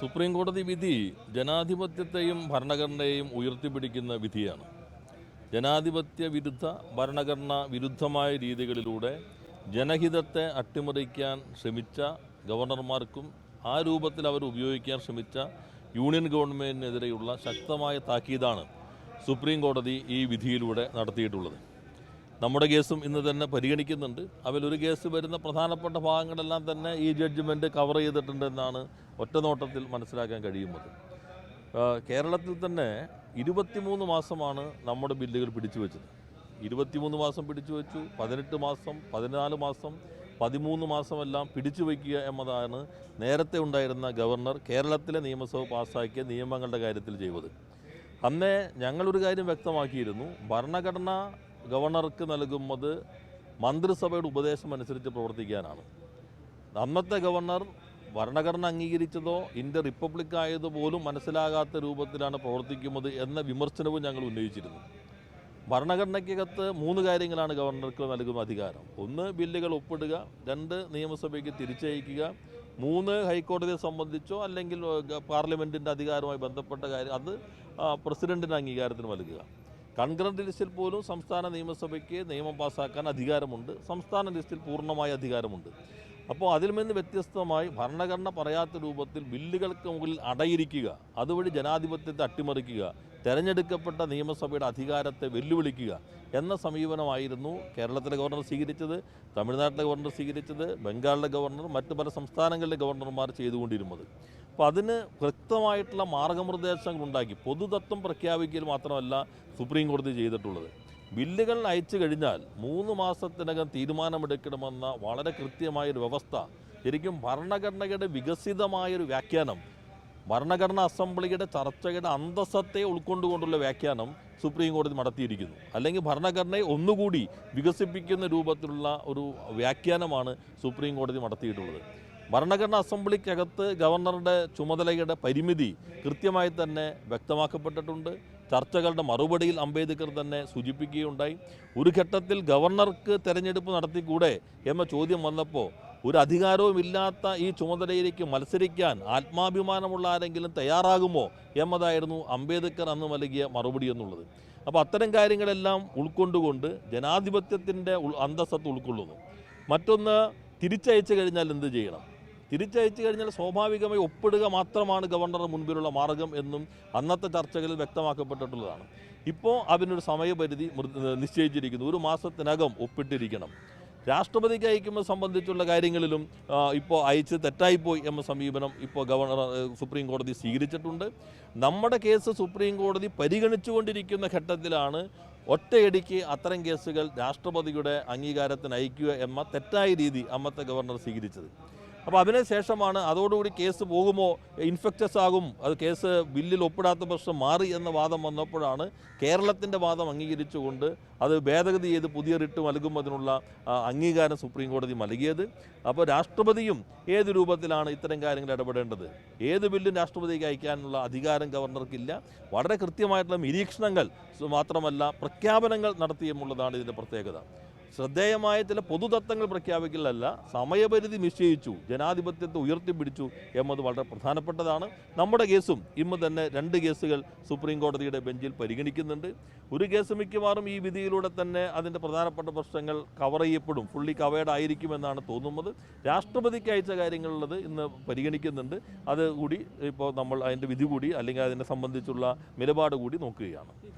Supreme കോടതി വിധി ജനാധിപത്യത്തെയും ഭരണഘടനയെയും ഉയർത്തിപ്പിടിക്കുന്ന വിധിയാണ്. ജനാധിപത്യ വിരുദ്ധ ഭരണഘടന വിരുദ്ധമായ രീതികളിലൂടെ ജനഹിതത്തെ അട്ടിമറിക്കാൻ ശ്രമിച്ച ഗവർണർമാർക്കും ആ രൂപത്തിൽ അവർ ഉപയോഗിക്കാൻ ശ്രമിച്ച യൂണിയൻ ഗവൺമെന്റിനെതിരെയുള്ള ശക്തമായ താക്കീതാണ് സുപ്രീം കോടതി ഈ വിധിയിലൂടെ നടത്തിയിട്ടുള്ളത്. നമ്മുടെ കേസും ഇന്ന് തന്നെ പരിഗണിക്കുന്നുണ്ട്. അതിലൊരു കേസ് വരുന്ന പ്രധാനപ്പെട്ട ഭാഗങ്ങളെല്ലാം തന്നെ ഈ ജഡ്ജ്മെന്റ് കവർ ചെയ്തിട്ടുണ്ടെന്നാണ് ഒറ്റ നോട്ടത്തിൽ മനസ്സിലാക്കാൻ കഴിയുന്നത്. കേരളത്തിൽ തന്നെ ഇരുപത്തിമൂന്ന് മാസമാണ് നമ്മുടെ ബില്ലുകൾ പിടിച്ചു വെച്ചത്. ഇരുപത്തിമൂന്ന് മാസം പിടിച്ചു വെച്ചു പതിനെട്ട് മാസം പതിനാല് മാസം പതിമൂന്ന് മാസമെല്ലാം പിടിച്ചു വയ്ക്കുക എന്നതാണ് നേരത്തെ ഉണ്ടായിരുന്ന ഗവർണർ കേരളത്തിലെ നിയമസഭ പാസ്സാക്കിയ നിയമങ്ങളുടെ കാര്യത്തിൽ ചെയ്തത്. അന്നേ ഞങ്ങളൊരു കാര്യം വ്യക്തമാക്കിയിരുന്നു. ഭരണഘടന ഗവർണർക്ക് നൽകുന്നത് മന്ത്രിസഭയുടെ ഉപദേശം അനുസരിച്ച് പ്രവർത്തിക്കാനാണ്. അന്നത്തെ ഗവർണർ ഭരണഘടന അംഗീകരിച്ചതോ ഇന്ത്യ റിപ്പബ്ലിക് ആയതുപോലും മനസ്സിലാകാത്ത രൂപത്തിലാണ് പ്രവർത്തിക്കുന്നത് എന്ന വിമർശനവും ഞങ്ങൾ ഉന്നയിച്ചിരുന്നു. ഭരണഘടനയ്ക്കകത്ത് മൂന്ന് കാര്യങ്ങളാണ് ഗവർണർക്ക് നൽകുന്ന അധികാരം. ഒന്ന് ബില്ലുകൾ ഒപ്പിടുക. രണ്ട് നിയമസഭയ്ക്ക് തിരിച്ചയക്കുക. മൂന്ന് ഹൈക്കോടതിയെ സംബന്ധിച്ചോ അല്ലെങ്കിൽ പാർലമെന്റിന്റെ അധികാരവുമായി ബന്ധപ്പെട്ട കാര്യം അത് പ്രസിഡന്റിന്റെ അംഗീകാരത്തിന് നൽകുക. കൺഗ്രന്റ് ലിസ്റ്റിൽ പോലും സംസ്ഥാന നിയമസഭയ്ക്ക് നിയമം പാസ്സാക്കാൻ അധികാരമുണ്ട്. സംസ്ഥാന ലിസ്റ്റിൽ പൂർണമായ അധികാരമുണ്ട്. അപ്പോൾ അതിൽ നിന്ന് വ്യത്യസ്തമായി ഭരണഘടന പറയാത്ത രൂപത്തിൽ ബില്ലുകൾക്ക് മുകളിൽ അടയിരിക്കുക അതുവഴി ജനാധിപത്യത്തെ അട്ടിമറിക്കുക തെരഞ്ഞെടുക്കപ്പെട്ട നിയമസഭയുടെ അധികാരത്തെ വെല്ലുവിളിക്കുക എന്ന സമീപനമായിരുന്നു കേരളത്തിലെ ഗവർണർ സ്വീകരിച്ചത് തമിഴ്നാട്ടിലെ ഗവർണർ സ്വീകരിച്ചത് ബംഗാളിലെ ഗവർണർ മറ്റ് പല സംസ്ഥാനങ്ങളിലെ ഗവർണർമാർ ചെയ്തുകൊണ്ടിരുന്നത്. അപ്പോൾ അതിന് വ്യക്തമായിട്ടുള്ള മാർഗനിർദ്ദേശങ്ങൾ ഉണ്ടാക്കി പൊതുതത്വം പ്രഖ്യാപിക്കൽ മാത്രമല്ല സുപ്രീം കോടതി ചെയ്തിട്ടുള്ളത്. ബില്ലുകൾ അയച്ചു കഴിഞ്ഞാൽ മൂന്ന് മാസത്തിനകം തീരുമാനമെടുക്കണമെന്ന വളരെ കൃത്യമായൊരു വ്യവസ്ഥ ശരിക്കും ഭരണഘടനയുടെ വികസിതമായൊരു വ്യാഖ്യാനം ഭരണഘടനാ അസംബ്ലിയുടെ ചർച്ചയുടെ അന്തസ്സത്തെ ഉൾക്കൊണ്ടുകൊണ്ടുള്ള വ്യാഖ്യാനം സുപ്രീം കോടതി നടത്തിയിരിക്കുന്നു. അല്ലെങ്കിൽ ഭരണഘടനയെ ഒന്നുകൂടി വികസിപ്പിക്കുന്ന രൂപത്തിലുള്ള ഒരു വ്യാഖ്യാനമാണ് സുപ്രീം കോടതി നടത്തിയിട്ടുള്ളത്. ഭരണഘടനാ അസംബ്ലിക്കകത്ത് ഗവർണറുടെ ചുമതലയുടെ പരിമിതി കൃത്യമായി തന്നെ വ്യക്തമാക്കപ്പെട്ടിട്ടുണ്ട്. ചർച്ചകളുടെ മറുപടിയിൽ അംബേദ്കർ തന്നെ സൂചിപ്പിക്കുകയുണ്ടായി. ഒരു ഘട്ടത്തിൽ ഗവർണർക്ക് തെരഞ്ഞെടുപ്പ് നടത്തിക്കൂടെ എന്ന ചോദ്യം വന്നപ്പോൾ ഒരു അധികാരവുമില്ലാത്ത ഈ ചുമതലയിലേക്ക് മത്സരിക്കാൻ ആത്മാഭിമാനമുള്ള ആരെങ്കിലും തയ്യാറാകുമോ എന്നതായിരുന്നു അംബേദ്കർ അന്ന് നൽകിയ മറുപടി എന്നുള്ളത്. അപ്പോൾ അത്തരം കാര്യങ്ങളെല്ലാം ഉൾക്കൊണ്ടുകൊണ്ട് ജനാധിപത്യത്തിന്റെ അന്തസ്സത്ത് ഉൾക്കൊള്ളുന്നു. മറ്റൊന്ന് തിരിച്ചയച്ചു കഴിഞ്ഞാൽ എന്ത് ചെയ്യണം? തിരിച്ചയച്ചു കഴിഞ്ഞാൽ സ്വാഭാവികമായി ഒപ്പിടുക മാത്രമാണ് ഗവർണറുടെ മുൻപിലുള്ള മാർഗം എന്നും അന്നത്തെ ചർച്ചകളിൽ വ്യക്തമാക്കപ്പെട്ടിട്ടുള്ളതാണ്. ഇപ്പോൾ അതിനൊരു സമയപരിധി നിശ്ചയിച്ചിരിക്കുന്നു. ഒരു മാസത്തിനകം ഒപ്പിട്ടിരിക്കണം. രാഷ്ട്രപതിക്ക് അയക്കുമ്പോൾ സംബന്ധിച്ചുള്ള കാര്യങ്ങളിലും ഇപ്പോൾ അയച്ച് തെറ്റായിപ്പോയി എന്ന സമീപനം ഇപ്പോൾ ഗവർണർ സുപ്രീം കോടതി സ്വീകരിച്ചിട്ടുണ്ട്. നമ്മുടെ കേസ് സുപ്രീം കോടതി പരിഗണിച്ചുകൊണ്ടിരിക്കുന്ന ഘട്ടത്തിലാണ് ഒറ്റയടിക്ക് അത്തരം കേസുകൾ രാഷ്ട്രപതിയുടെ അംഗീകാരത്തിന് അയക്കുക എന്ന തെറ്റായ രീതി അമ്മത്തെ ഗവർണർ സ്വീകരിച്ചത്. അപ്പോൾ അതിനുശേഷമാണ് അതോടുകൂടി കേസ് പോകുമോ? ഇൻഫെക്റ്റസ് ആകും. അത് കേസ് ബില്ലിൽ ഒപ്പിടാത്ത പ്രശ്നം മാറി എന്ന വാദം വന്നപ്പോഴാണ് കേരളത്തിന്റെ വാദം അംഗീകരിച്ചുകൊണ്ട് അത് ഭേദഗതി ചെയ്ത് പുതിയ റിട്ട് നൽകുന്നതിനുള്ള അംഗീകാരം സുപ്രീം കോടതി നൽകിയത്. അപ്പോൾ രാഷ്ട്രപതിയും ഏത് രൂപത്തിലാണ് ഇത്തരം കാര്യങ്ങൾ ഇടപെടേണ്ടത്? ഏത് ബില്ലും രാഷ്ട്രപതിക്ക് അയക്കാനുള്ള അധികാരം ഗവർണർക്കില്ല. വളരെ കൃത്യമായിട്ടുള്ള നിരീക്ഷണങ്ങൾ മാത്രമല്ല പ്രഖ്യാപനങ്ങൾ നടത്തിയെന്നുള്ളതാണ് ഇതിന്റെ പ്രത്യേകത. ശ്രദ്ധേയമായ ചില പൊതുതത്വങ്ങൾ പ്രഖ്യാപിക്കലല്ല സമയപരിധി നിശ്ചയിച്ചു ജനാധിപത്യത്തെ ഉയർത്തിപ്പിടിച്ചു എന്നത് വളരെ പ്രധാനപ്പെട്ടതാണ്. നമ്മുടെ കേസും ഇന്ന് തന്നെ രണ്ട് കേസുകൾ സുപ്രീം കോടതിയുടെ ബെഞ്ചിൽ പരിഗണിക്കുന്നുണ്ട്. ഒരു കേസ് മിക്കവാറും ഈ വിധിയിലൂടെ തന്നെ അതിന്റെ പ്രധാനപ്പെട്ട പ്രശ്നങ്ങൾ കവർ ചെയ്യപ്പെടും. ഫുള്ളി കവേർഡ് ആയിരിക്കുമെന്നാണ് തോന്നുന്നത്. രാഷ്ട്രപതിക്ക് അയച്ച കാര്യങ്ങളുള്ളത് ഇന്ന് പരിഗണിക്കുന്നുണ്ട്. അത് കൂടി ഇപ്പോൾ നമ്മൾ അതിന്റെ വിധി കൂടി അല്ലെങ്കിൽ അതിനെ സംബന്ധിച്ചുള്ള നിലപാട് കൂടി നോക്കുകയാണ്.